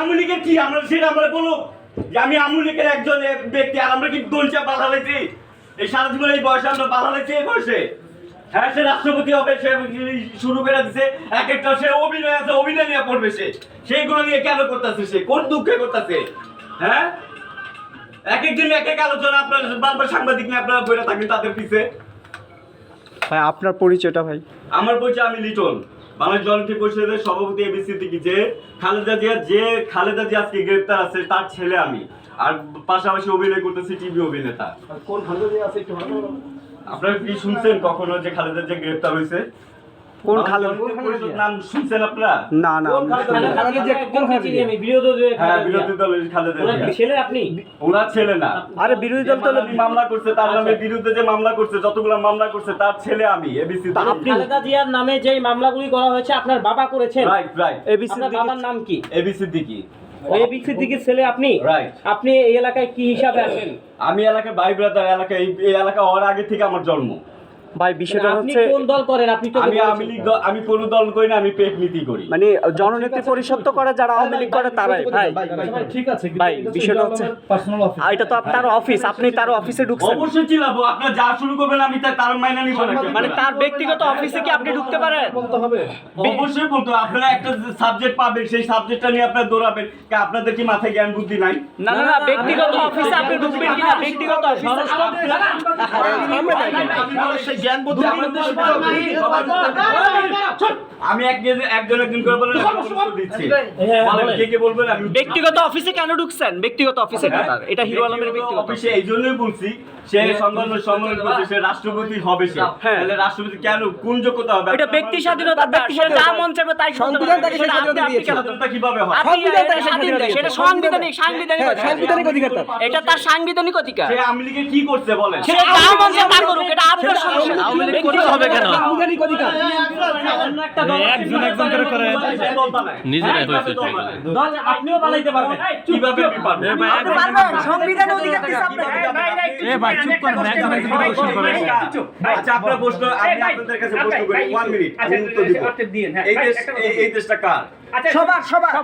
আওয়ামী লীগের কি? আমরা সেটা আমরা বলো যে আমি আওয়ামী লীগের একজন ব্যক্তি আর আমরা কি দলচা বাধা লাইছি এই সারা জীবন এই বয়সে আমরা বাধা লাইছি এই বয়সে? হ্যাঁ সে রাষ্ট্রপতি হবে সে শুরু করে দিছে। এক একটা সে অভিনয় আছে অভিনয় নিয়ে পড়বে সে। সেইগুলো নিয়ে কেন করতেছে সে? কোন দুঃখে করতেছে? হ্যাঁ? এক একদিন এক এক আলোচনা আপনার বারবার সাংবাদিক নিয়ে আপনারা বইটা থাকেন তাদের পিছে। ভাই আপনার পরিচয়টা ভাই। আমার পরিচয় আমি লিটন। বাংলাদেশ জনপ্রিয় পরিষদের সভাপতি এবিসি থেকে যে খালেদা জিয়া যে খালেদা জিয়া আজকে গ্রেপ্তার আছে তার ছেলে আমি। আর পাশাপাশি অভিনয় করতেছি টিভি অভিনেতা। কোন খালেদা জিয়া আছে একটু আপনারা কি শুনছেন কখনো যে খালেদা জিয়া গ্রেপ্তার হয়েছে? কোন নাম শুনছেন আপনারা? না না হ্যাঁ বিরোধী দলের খালেদা ছেলে আপনি? ওনার ছেলে না। আরে বিরোধী দল তো মামলা করছে তার নামে বিরুদ্ধে যে মামলা করছে যতগুলো মামলা করছে তার ছেলে আমি এবিসি খালেদা জিয়ার নামে যে মামলাগুলি করা হয়েছে আপনার বাবা করেছেন। রাইট রাইট এবিসি বাবার নাম কি? এবিসি দিকি দিকে ছেলে আপনি? রাইট আপনি এই এলাকায় কি হিসাবে আছেন? আমি এলাকায় ভাই ব্রাদার এলাকা এই এই এলাকা হওয়ার আগে থেকে আমার জন্ম। ভাই বিষয়টা হচ্ছে কোন দল করেন আপনি তো আমি আওয়ামী লীগ আমি কোনো দল করি না আমি পেট নীতি করি মানে জননেত্রী পরিষদ তো করে যারা আওয়ামী লীগ করে তারাই ভাই ঠিক আছে ভাই, বিষয়টা হচ্ছে- পার্সোনাল অফিস আর এটা তো আপনার অফিস আপনি তার অফিসে ঢুকছেন অবশ্যই চিলাবো আপনার যা শুরু করবেন আমি তার তার মাইনা নিব না মানে তার ব্যক্তিগত অফিসে কি আপনি ঢুকতে পারেন বলতে হবে অবশ্যই বলতো আপনারা একটা সাবজেক্ট পাবেন সেই সাবজেক্টটা নিয়ে আপনারা দৌড়াবেন কে আপনাদের কি মাথায় জ্ঞান বুদ্ধি নাই না না না ব্যক্তিগত অফিসে আপনি ঢুকবেন কিনা ব্যক্তিগত অফিসে জ্ঞান বুদ্ধি আমাদের আমি এক একজন একজন করে উত্তর দিচ্ছি হ্যাঁ, বলেন। কে কে বলবেন আমি ব্যক্তিগত অফিসে কেন ঢুকছেন ব্যক্তিগত অফিসে এটা এটা হিরো আলমের ব্যক্তিগত অফিসে এই জন্যই বলছি সে সম্মান সম্মান করছে সে রাষ্ট্রপতি হবে সে হ্যাঁ। তাহলে রাষ্ট্রপতি কেন কোন যোগ্যতা হবে এটা ব্যক্তি স্বাধীনতা ব্যক্তি যা মন চাইবে তাই সংবিধান তাকে সেটা স্বাধীনতা দিয়েছে। স্বাধীনতা কীভাবে হয় সংবিধান তাকে স্বাধীনতা এটা সাংবিধানিক সাংবিধানিক হ্যাঁ, অধিকার। সাংবিধানিক অধিকার তার। এটা তার সাংবিধানিক অধিকার সে আওয়ামী কি করছে বলেন সে যা মন চায় তা করুক এটা আপনার সমস্যা না। আওয়ামী লীগ করতে হবে কেন? সাংবিধানিক অধিকার অন্য একটা দল একজন একজন করে করে। নিজেরাই হয়েছে আপনিও পারবেন। কীভাবে অধিকার? এ ভাই চুপ করেন একজন একজন করে প্রশ্ন করেন আচ্ছা আপনার প্রশ্ন আমি আপনাদের কাছে প্রশ্ন করি। ওয়ান মিনিট আমি উত্তর দিব। এই দেশ এই- এই দেশটা কার? সবার সবার।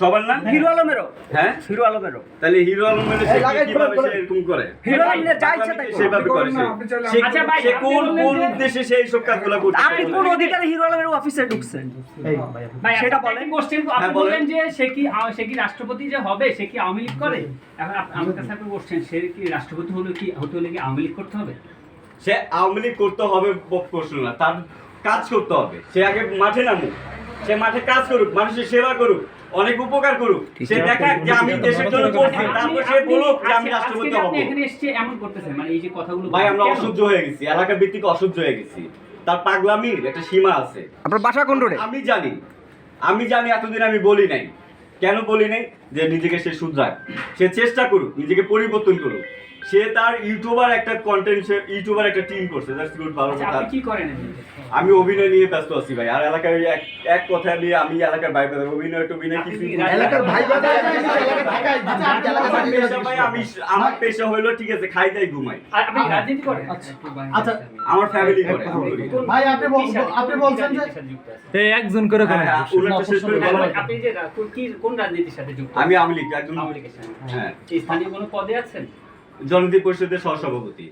সবার। না? হিরো আলমেরও। হ্যাঁ? হিরো আলমেরও। তাহলে হিরো আলমের সে কীভাবে সে এরকম করে? হিরো আলমের যা ইচ্ছা তাই সেভাবে করে সে। আচ্ছা ভাই, সে কোন কোন উদ্দেশ্যে সে এইসব কাজগুলো করছে? আপনি কোন অধিকারে হিরো আলমের অফিসে ঢুকছেন ভাই সেটা সেটা বলেন। কোশ্চেন হ্যাঁ, আপনি বলেন। যে সে কি সে কি রাষ্ট্রপতি যে হবে সে কি আওয়ামী লীগ করে? এখন আমার কাছে আপনি বলছেন সে কি রাষ্ট্রপতি হলে কি হতে হলে কি আওয়ামী লীগ করতে হবে? সে আওয়ামী লীগ করতে হবে প্রশ্ন না তার কাজ করতে হবে। সে আগে মাঠে নামুক। সে মাঠে কাজ করুক মানুষের সেবা করুক অনেক উপকার করুক। সে দেখাক যে আমি দেশের জন্য করছি তারপর সে বলুক যে আমি রাষ্ট্রপতি আজকে যে হব। আপনি এখানে এসেছে এমন করতেছেন মানে এই যে কথাগুলো ভাই আমরা? অসহ্য হয়ে গেছি এলাকা ভিত্তিক অসহ্য হয়ে গেছি। তার পাগলামির একটা সীমা আছে। আপনার বাসা কোন রোডে? আমি জানি আমি জানি এতদিন আমি বলি নাই। কেন বলি নাই? যে নিজেকে সে শুধরাক। সে চেষ্টা করুক নিজেকে পরিবর্তন করুক। সে তার ইউটিউবার একটা কন্টেন্ট ইউটিউবার একটা টিম করছে দ্যাটস গুড ভালো আচ্ছা, কথা। আপনি কি করেন আমি অভিনয় নিয়ে ব্যস্ত আছি ভাই আর এলাকার এক এক কথা নিয়ে আমি এলাকার ভাই ব্রাদার অভিনয় টভিনয় কিছু এলাকার ভাই আমি আমার পেশা হইল ঠিক আছে খাই দাই ঘুমাই। আর আপনি রাজনীতি করেন? আচ্ছা আচ্ছা আমার ফ্যামিলি করে। ভাই আপনি আপনি বলছেন যে একজন করে হ্যাঁ, করে। আপনি যে কোন- রাজনীতির সাথে যুক্ত? আমি আওয়ামী লীগ একজন আওয়ামী লীগের সাথে। হ্যাঁ। স্থানীয় কোনো পদে আছেন? জননীতি পরিষদের সহসভাপতি?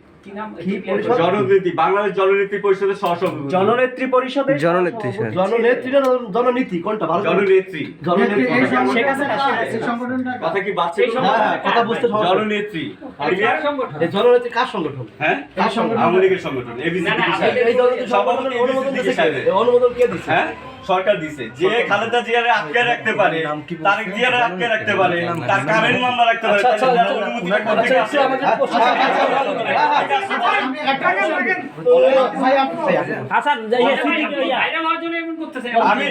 জননীতি বাংলাদেশ জননীতি পরিষদের সহসভাপতি জননেত্রী পরিষদের জননেত্রী। জননেত্রী জননীতি কোনটা ভালো জননেত্রী কথা কি বাচ্চা হ্যাঁ, কথা বুঝতে। জননেত্রী জননেত্রী কার সংগঠন হ্যাঁ কার সংগঠন? আওয়ামী লীগের সংগঠন এবিসি না, না, সাহেব। আপনি- এই সভাপতি অনুমোদন কে? সাহেবের। অনুমোদন কে দিছে হ্যাঁ সরকার দিছে। যে খালেদা জিয়ারে আটকে রাখতে পারে তারেক জিয়ারে আটকে রাখতে পারে তার কারেন্ট মামলা রাখতে পারে আচ্ছা, আচ্ছা, আচ্ছা, আমি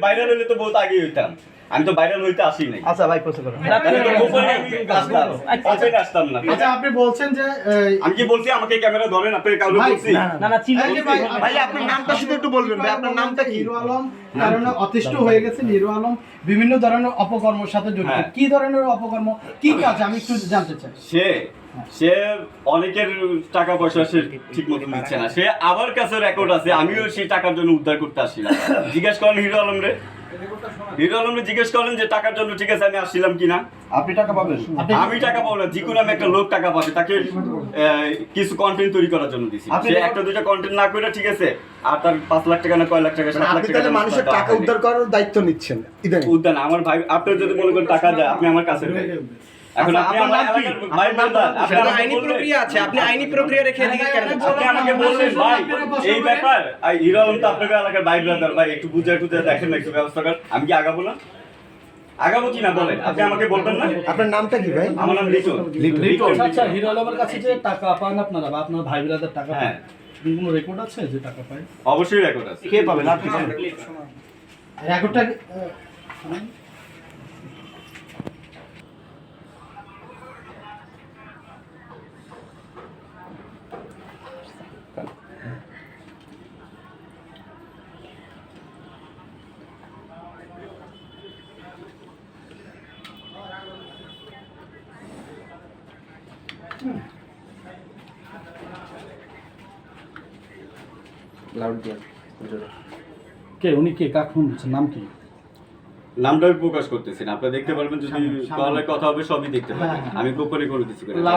বাইরে হলে তো বহুত আগে হইতাম। আমি তো বাইরে হইতে আসি নাই। আচ্ছা ভাই প্রশ্ন করুন তাহলে তো গোপনে আসতাম। ওপেন আসতাম না। আচ্ছা আপনি বলছেন যে আমি কি বলছি? আমাকে ক্যামেরা ধরেন আপনি কাউকে বলছি? না, না না। চিল্লা এই যে ভাই, ভাই আপনার নামটা শুধু একটু বলবেন ভাই আপনার নামটা কি? হিরো আলম কারণে অতিষ্ঠ হয়ে গেছে হিরো আলম। বিভিন্ন ধরনের অপকর্মের সাথে জড়িত। হ্যাঁ। কি ধরনের অপকর্ম? কি কাজ? আমি একটু জানতে চাই। সে সে অনেকের টাকা পয়সা সে ঠিক মতো দিচ্ছে না। সে আমার কাছে রেকর্ড আছে আমিও সেই টাকার জন্য উদ্ধার করতে আসি না। জিজ্ঞাসা করেন হিরো আলম রে। হিরো জিজ্ঞেস করলেন যে টাকার জন্য ঠিক আছে আমি আসছিলাম কিনা। আপনি টাকা পাবেন। আমি টাকা পাবো না জিকু নামে একটা লোক টাকা পাবে তাকে আহ, কিছু কন্টেন্ট তৈরি করার জন্য দিছি। আপনি সে একটা দুইটা কন্টেন্ট না করে ঠিক আছে আর তার পাঁচ লাখ টাকা না কয় লাখ টাকা সাত লাখ টাকা মানুষের টাকা উদ্ধার করার দায়িত্ব নিচ্ছেন উদ্ধার উদ্যান আমার ভাই আপনার যদি মনে করেন টাকা দেয় আপনি আমার কাছে দেন। এখন আচ্ছা, আপনি আমার নাম কি? এলাকার ভাই বলতেন আপনি সেটা আমাকে আইনি প্রক্রিয়া আছে আপনি আইনি প্রক্রিয়া রেখে এদিকে কেন আপনি আমাকে বললেন ভাই এই ব্যাপার। আর হিরো আলম তো আপনাকে এলাকার ভাই ব্রাদার ভাই একটু বুঝে টুঝে দেখেন একটু ব্যবস্থা করেন। আমি কি আগাবো না? আগাবো কি না বলেন। আপনি আমাকে বলবেন না? আপনার নামটা কি ভাই? আমার নাম লিটন। লিটন। আচ্ছা হিরো আলমের কাছে যে টাকা পান আপনারা বা আপনার ভাই ব্রাদার টাকা পান হ্যাঁ। কোনো রেকর্ড আছে যে টাকা পায়? অবশ্যই রেকর্ড আছে। কে পাবেন? আপনি পাবেন রেকর্ডটা কে উনি কে কাক ফোন দিচ্ছেন নাম কি নামটা আমি প্রকাশ করতেছি না। আপনারা দেখতে পারবেন যদি কলে কথা হবে সবই দেখতে পাবেন আমি গোপনে কোনো কিছু করি না।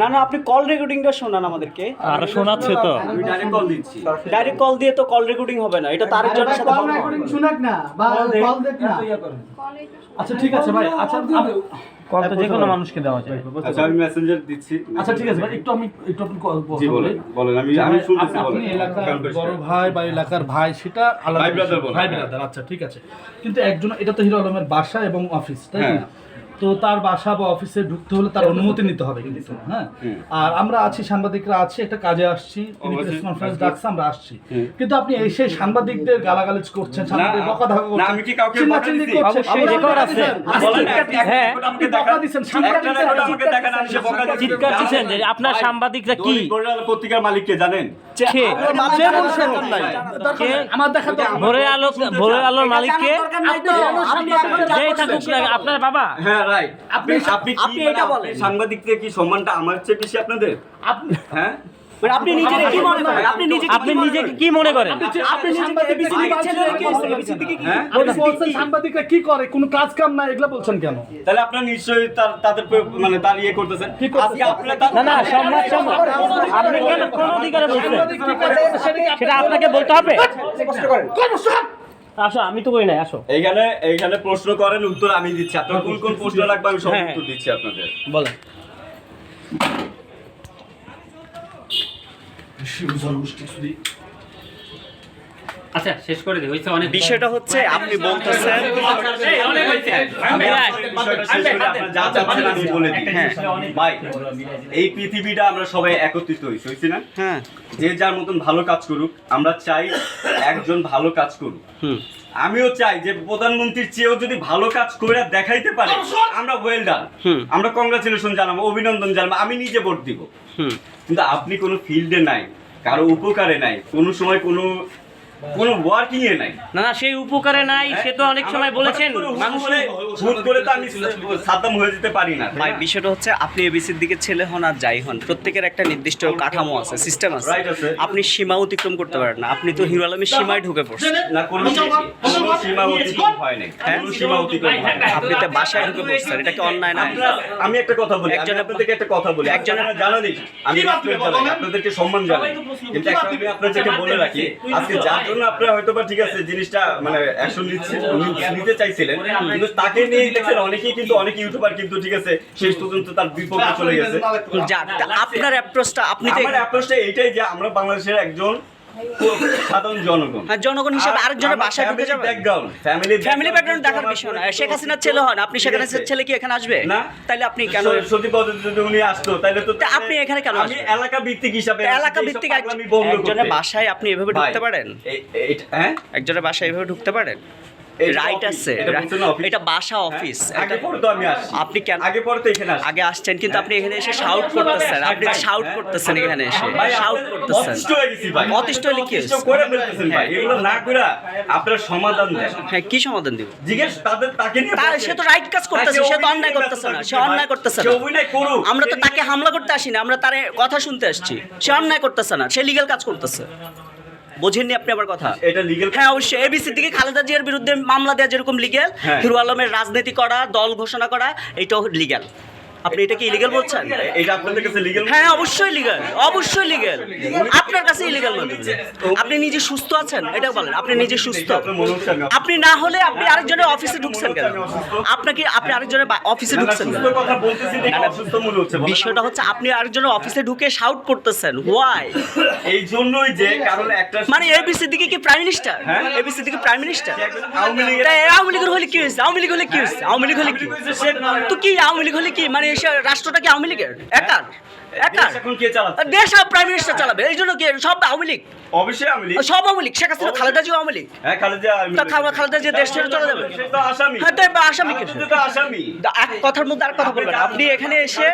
না না আপনি কল রেকর্ডিংটা শোনান আমাদেরকে। আর শোনাচ্ছে তো। আমি ডাইরেক্ট কল দিচ্ছি। ডাইরেক্ট কল দিয়ে তো কল রেকর্ডিং হবে না এটা তার জন্য সাথে কল রেকর্ডিং শুনাক না বা কল দেখ না। আচ্ছা ঠিক আছে ভাই আচ্ছা কল তো যে কোনো মানুষকে দেওয়া যায় আচ্ছা আমি মেসেঞ্জার দিচ্ছি আচ্ছা ঠিক আছে ভাই একটু আমি একটু আপনি জি বলেন বলেন আমি আমি শুনতেছি আপনি বলেন এলাকার বড় ভাই বা এলাকার ভাই সেটা আলাদা ভাই বিষয়। ভাই হ্যাঁ। ব্রাদার আচ্ছা ঠিক আছে কিন্তু একজন এটা তো হিরো আলমের বাসা এবং অফিস তাই হ্যাঁ। না তো তার বাসা বা অফিসে ঢুকতে হলে তার অনুমতি নিতে হবে কিন্তু হ্যাঁ? আর আমরা আছি সাংবাদিকরা আছি একটা কাজে আসছি তিনি প্রেস কনফারেন্স ডাকছে আমরা আসছি। কিন্তু আপনি এই সেই সাংবাদিকদের গালাগালিজ করছেন সাংবাদিক বকা ধাকা করছেন আমি কি কাউকে চিল্লাচিল্লি করছেন, অবশ্যই, বকা আছে। এক হ্যাঁ। আমাকে আপনি বকা দেখান। সাংবাদিক আমাকে দেখান, আমি সে বকা দিছি। চিৎকার দিচ্ছেন যে আপনার সাংবাদিকরা কি? পত্রিকার মালিককে জানেন? কে? যে কোনো দরকার নাই। কে আমার দেখা দরকার নেই। ভোরের আলো ভোরের আলোর মালিককে? আপনি এখন যেই থাকুক না আপনার বাবা? হ্যাঁ রাইট আপনি আপনি আপনি মানে এটা বলেন। সাংবাদিকদের কি সম্মানটা আমার চেয়ে বেশি আপনাদের? আপনি হ্যাঁ? মানে আপনি নিজেকে কি মনে করেন? আপনি নিজেকে আপনি নিজেকে কি মনে করেন? আপনি নিজেকে এবিসি দিকে ছেলে রেখে কি হ্যাঁ? আপনি বলছেন সাংবাদিকরা কি করে? কোনো কাজ কাম না এগুলা বলছেন কেন? তাহলে আপনারা নিশ্চয়ই তার তাদের মানে তার ইয়ে করতেছেন। আজকে আপনারা না না সম্মান সম্মান। আপনি কেন কোন অধিকারে বলছেন? সেটা আপনাকে বলতে হবে। আসো আমি তো করি নাই আসো। এইখানে এইখানে প্রশ্ন করেন উত্তর আমি দিচ্ছি। আপনার কোন কোন প্রশ্ন লাগবে আমি সব হ্যাঁ। উত্তর দিচ্ছি আপনাদের। বলেন। আচ্ছা শেষ করে দিই হইছে অনেক বিষয়টা হচ্ছে আপনি বলতেছেন এই, হ্যাঁ। পৃথিবীটা আমরা সবাই একত্রিত হয়েছি হয়েছি না? হ্যাঁ। যে যার মতন ভালো কাজ করুক আমরা চাই একজন ভালো কাজ করুক। হুম। আমিও চাই যে প্রধানমন্ত্রীর চেয়েও যদি ভালো কাজ করে দেখাইতে পারে আমরা ওয়েল ডান হুম। আমরা কংগ্রাচুলেশন জানাব অভিনন্দন জানাব আমি নিজে ভোট দিব। হুম। কিন্তু আপনি কোনো ফিল্ডে নাই কারও উপকারে নাই কোনো সময় কোনো কোনো ওয়ার্কিং এ নাই। না না সেই উপকারে নাই সে তো অনেক সময় বলেছেন মানুষ হুট করে তো আমি সাদ্দাম হয়ে যেতে পারি না। ভাই বিষয়টা হচ্ছে আপনি এবিসির দিকে ছেলে হন আর যাই হন প্রত্যেকের একটা নির্দিষ্ট কাঠামো আছে সিস্টেম আছে। আপনি সীমা অতিক্রম করতে পারেন না আপনি তো হিরো আলমের সীমায় ঢুকে পড়ছেন। না কোনো সীমা অতিক্রম হয় নাই। হ্যাঁ? সীমা অতিক্রম হয় আপনি তো বাসায় ঢুকে পড়ছেন এটা কি অন্যায় না? আমি একটা কথা বলি একজন একজনের- আপনাদেরকে একটা কথা বলি। একজনের- একজনের জানানি আমি আপনাদেরকে সম্মান জানাই। কিন্তু একটা আমি আপনাদেরকে বলে রাখি আজকে যার জন্য আপনারা হয়তো বা ঠিক আছে জিনিসটা মানে অ্যাকশন নিচ্ছে নিতে চাইছিলেন কিন্তু তাকে নিয়ে দেখছেন অনেকেই কিন্তু অনেক ইউটিউবার কিন্তু ঠিক আছে শেষ পর্যন্ত তার বিপক্ষে চলে গেছে। আপনার অ্যাপ্রোচটা আপনি আমার অ্যাপ্রোচটা এইটাই যে আমরা বাংলাদেশের একজন সাধারণ জনগণ। হ্যাঁ, জনগণ হিসেবে আরেকজনের বাসায় ঢুকে যাবেন ব্যাকগ্রাউন্ড ফ্যামিলি ফ্যামিলি ব্যাকগ্রাউন্ড দেখার বিষয় না শেখ হাসিনার ছেলে হন আপনি শেখ হাসিনার ছেলে কি এখানে আসবে? না। আপনি কেন সত্যি পদ্ধতি যদি উনি আসতো তাহলে তো আপনি এখানে কেন আমি এলাকা ভিত্তিক হিসাবে এলাকা ভিত্তিক একজনের বাসায় আপনি এভাবে ঢুকতে পারেন? হ্যাঁ? একজনের বাসায় এভাবে ঢুকতে পারেন? রাইট আছে এটা না অফিস। বাসা হ্যাঁ? অফিস আগে এটা- পরে তো আমি আপনি কেন আগে পরে তো এখানে আসছি আগে আসছেন কিন্তু আপনি এখানে এসে শাউট করতেছেন আপনি শাউট করতেছেন এখানে এসে শাউট করতেছেন অতিষ্ঠ হয়ে গেছি ভাই। অতিষ্ঠ হলে কি করে ফেলতেছেন ভাই। এগুলো না করে আপনারা সমাধান দেন। হ্যাঁ কি সমাধান দিব জিজ্ঞেস তাদের- তাকে নিয়ে সে তো right কাজ করতেছে, হ্যাঁ, সে তো অন্যায় করতেছে না, সে অন্যায় করতেছে না। অভিনয় করুক। আমরা তো তাকে হামলা করতে আসিনি আমরা তার কথা শুনতে আসছি সে অন্যায় করতেছে না সে লিগ্যাল কাজ করতেছে বোঝেননি আপনি আবার কথা? এটা লিগেল হ্যাঁ অবশ্যই। এবিসি থেকে খালেদা জিয়ার বিরুদ্ধে মামলা দেওয়া যেরকম লিগেল হিরু আলমের রাজনীতি করা দল ঘোষণা করা এটাও লিগ্যাল আপনি এটা কি ইলিগাল বলছেন? এটা আপনাদের কাছে লিগেল হ্যাঁ অবশ্যই লিগ্যাল অবশ্যই লিগ্যাল আপনার কাছে ইলিগাল মনে হচ্ছে। আপনি নিজে সুস্থ আছেন? এটা বলেন আপনি নিজে সুস্থ। আপনি না। হলে আপনি আরেকজনের অফিসে ঢুকছেন কেন? আপনাকে আপনি আরেকজনের অফিসে ঢুকছেন। বিষয়টা হচ্ছে আপনি আরেকজনের অফিসে ঢুকে শাউট করতেছেন। হোয়াই এই জন্যই যে কারণ একটা মানে এবিসি দিকে কি প্রাইম মিনিস্টার? এবিসি দিকে প্রাইম মিনিস্টার আওয়ামী লীগের হলে কি হয়েছে? আওয়ামী লীগ হলে কি হয়েছে? আওয়ামী লীগ হলে কি? তো কি আওয়ামী লীগ হলে কি? মানে রাষ্ট্রটা কি আওয়ামী লীগের? একার? দেশ প্রাইম মিনিস্টার চালাবে এই জন্য কি সব আওয়ামী লীগ? অবশ্যই আওয়ামী লীগ। সব আওয়ামী লীগ শেখ হাসিনা খালেদা জিয়া আওয়ামী লীগ। হ্যাঁ খালেদা আওয়ামী তা লীগ। খালেদা- খালেদা জিয়া দেশ ছেড়ে চলে যাবে আসামি। হ্যাঁ তো আসামি কে? আসামি। এক কথার মধ্যে আর কথা বলবেন। আপনি এখানে এসে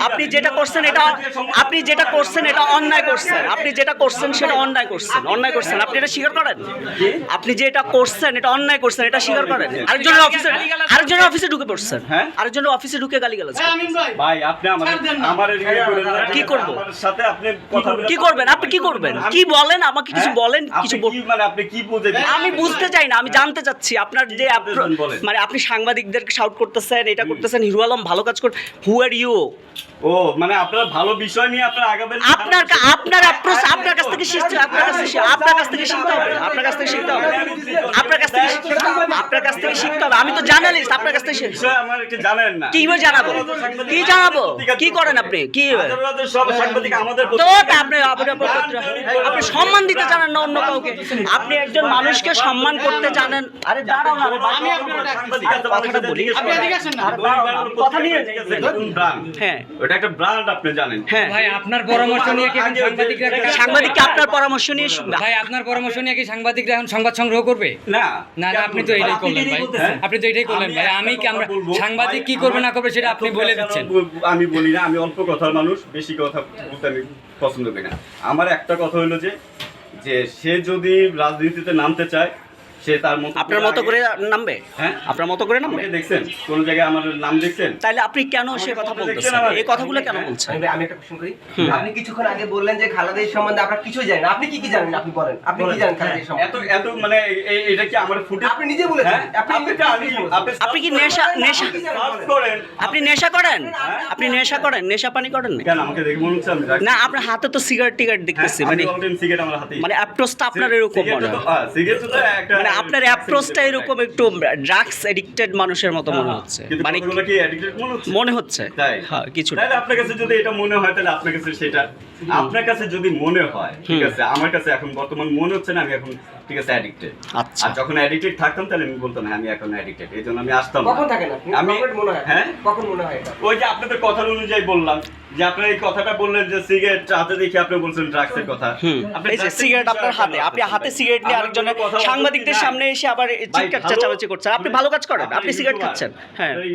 আপনি যেটা করছেন এটা আপনি যেটা করছেন এটা অন্যায় করছেন। আপনি যেটা করছেন সেটা অন্যায় করছেন। অন্যায় করছেন। আপনি এটা স্বীকার করেন? আপনি যে এটা করছেন এটা অন্যায় করছেন এটা স্বীকার করেন? আরেকজনের অফিসে আরেকজনের অফিসে ঢুকে পড়ছেন। হ্যাঁ? আরেকজনের অফিসে ঢুকে গালি গালাজ হ্যাঁ, ভাই আপনি আমার ছাড় আমার। কি করব? সাথে আপনি কথা কি করবেন? আপনি কি করবেন? কি বলেন? আমাকে কিছু হ্যাঁ? বলেন? কিছু মানে আপনি কি বুঝেন আমি বুঝতে চাই না আমি জানতে চাচ্ছি। আপনার যে। মানে আপনি সাংবাদিকদেরকে শাউট করতেছেন এটা করতেছেন হিরো আলম ভালো কাজ কর হু আর ইউ ও মানে আপনার ভালো বিষয় নিয়ে আপনার আগাবেন আপনার আপনার approach- আপনার কাছ থেকে শিখতে আপনার কাছ থেকে আপনার কাছ থেকে শিখতে হবে আপনার কাছ থেকে শিখতে হবে। আপনার কাছ থেকে আপনার কাছ থেকে শিখতে হবে। আমি তো জার্নালিস্ট আপনার কাছ থেকে শিখ- আমার জানেন না। কীভাবে জানাব? কি জানাব? কি করেন আপনি? কি হাজার হাজার সব সাংবাদিক আমাদের তো আপনি আপনি আপনি- আপনি সম্মান দিতে জানেন না অন্য কাউকে। আপনি একজন মানুষকে সম্মান করতে জানেন। আরে দাঁড়াও না, আমি আপনার সাংবাদিক কথাটা বলি। আপনি এদিকে আসেন না। কথা নিয়ে হ্যাঁ। ওটা একটা ব্রান্ড আপনি জানেন। হ্যাঁ। ভাই আপনার পরামর্শ নিয়ে কি সাংবাদিকরা সাংবাদিককে আপনার পরামর্শ নিয়ে ভাই আপনার পরামর্শ নিয়ে কি সাংবাদিকরা এখন সংবাদ সংগ্রহ করবে? না। না না আপনি তো এটাই করলেন ভাই। হ্যাঁ? আপনি তো এটাই করলেন আমি ভাই। আমি কি আমরা সাংবাদিক কি করবে না করবে সেটা আপনি বলে দিচ্ছেন। আমি বলি না আমি অল্প কথার মানুষ বেশি কথা বলতে আমি পছন্দ করি না। আমার একটা কথা হলো যে যে সে যদি রাজনীতিতে নামতে চায় সে তার মতো আপনার মতো করে নামবে? হ্যাঁ? আপনার মতো করে নামবে? দেখছেন? কোন জায়গায় আমার নাম দেখছেন? তাহলে আপনি কেন সে কথা বলতেছেন? এই কথাগুলো কেন বলছেন? আমি একটা কোশ্চেন করি। আপনি কিছুক্ষণ আগে বললেন যে খালাদের সম্বন্ধে আপনারা কিছুই জানেন না। আপনি কি কি জানেন? আপনি বলেন। আপনি কি জানেন খালাদের সম্বন্ধে? এত মানে এ- এ- এটা কি আমার ফুটে আপনি নিজে বলেছেন। হ্যাঁ? আপনি আপনি আপনি কি নেশা নেশা করেন। আপনি নেশা করেন? আপনি নেশা করেন। নেশা পানি করেন? না? কেন? আমাকে দেখে মনে হচ্ছে আমি না আপনার হাতে তো সিগারেট টিগারেট দেখতেছি হ্যাঁ, মানে। মানে অ্যাপ্রোচটা আপনার এরকম মনে সিগারেটটা হয় তো- হ্যাঁ, তো একটা- মানে আপনার অ্যাপ্রোচটা এরকম একটু ড্রাগস এডিক্টেড মানুষের মতো মনে হচ্ছে। কিন্তু মানে কি মনে হচ্ছে? মনে হচ্ছে। তাই? হ্যাঁ কিছু তাহলে আপনার কাছে যদি এটা মনে হয় তাহলে আপনার কাছে সেটা আপনার কাছে যদি মনে হয় ঠিক আছে আমার কাছে এখন বর্তমান মনে হচ্ছে না আমি এখন ঠিক আছে অ্যাডিক্টেড আচ্ছা। আর যখন অ্যাডিক্টেড থাকতাম তাহলে আমি বলতাম হ্যাঁ আমি এখন অ্যাডিক্টেড এই জন্য আমি আসতাম কখন থাকেন আপনি? আমি মনে হয়? হ্যাঁ? কখন মনে হয় এটা? ওই যে আপনাদের কথার অনুযায়ী বললাম যে আপনার এই কথাটা বললেন যে সিগারেট হাতে দেখে আপনি বলছেন ড্রাগসের কথা। আপনি এই যে সিগারেট আপনার হাতে আপনি হাতে সিগারেট নিয়ে আরেকজনের কথা সাংবাদিকদের সামনে এসে আবার চিৎকার চেঁচামেচি করছেন আপনি ভালো কাজ করেন আপনি আপনি সিগারেট খাচ্ছেন। হ্যাঁ। আপনি।